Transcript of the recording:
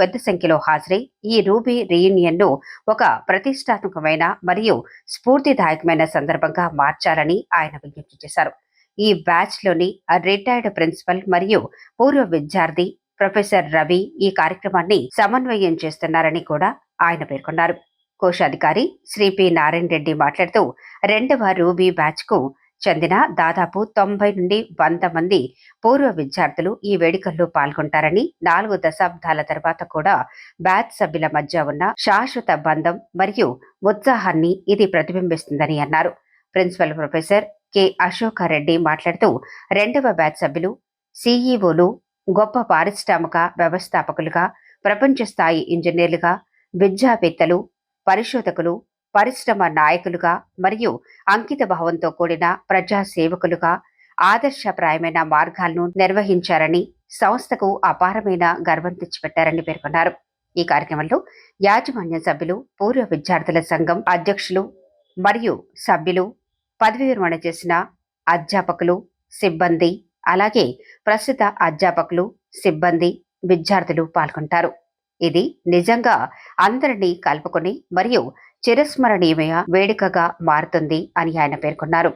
పెద్ద సంఖ్యలో హాజరై ఈ రూబీ రీయూనియన్ను ఒక ప్రతిష్టాత్మకమైన మరియు స్ఫూర్తిదాయకమైన సందర్భంగా మార్చాలని ఆయన విజ్ఞప్తి చేశారు. ఈ బ్యాచ్లోని రిటైర్డ్ ప్రిన్సిపల్ మరియు పూర్వ విద్యార్థి ప్రొఫెసర్ రవి ఈ కార్యక్రమాన్ని సమన్వయం చేస్తున్నారని కూడా ఆయన పేర్కొన్నారు. కోశాధికారి శ్రీ పి నారాయణ రెడ్డి మాట్లాడుతూ రెండవ రూబీ బ్యాచ్కు చెందిన దాదాపు తొంభై నుండి వంద మంది పూర్వ విద్యార్థులు ఈ వేడుకల్లో పాల్గొంటారని నాలుగు దశాబ్దాల తర్వాత కూడా బ్యాచ్ సభ్యుల మధ్య ఉన్న శాశ్వత బంధం మరియు ఉత్సాహాన్ని ఇది ప్రతిబింబిస్తుందని అన్నారు. Principal professor K. అశోకారెడ్డి మాట్లాడుతూ రెండవ బ్యాచ్ సభ్యులు సీఈఓలు గొప్ప పారిశ్రామిక వ్యవస్థాపకులుగా ప్రపంచ స్థాయి ఇంజనీర్లుగా విద్యావేత్తలు పరిశోధకులు పరిశ్రమ నాయకులుగా మరియు అంకిత భావంతో కూడిన ప్రజా సేవకులుగా ఆదర్శప్రాయమైన మార్గాలను నిర్వహించారని సంస్థకు అపారమైన గర్వం తెచ్చిపెట్టారని పేర్కొన్నారు. ఈ కార్యక్రమంలో యాజమాన్య సభ్యులు పూర్వ విద్యార్థుల సంఘం అధ్యక్షులు మరియు సభ్యులు పదవి విరమణ చేసిన అధ్యాపకులు సిబ్బంది అలాగే ప్రస్తుత అధ్యాపకులు సిబ్బంది విద్యార్థులు పాల్గొంటారు. ఇది నిజంగా అందరినీ కలుపుకొని మరియు చిరస్మరణీయమైన వేడుకగా మారుతుంది అని ఆయన పేర్కొన్నారు.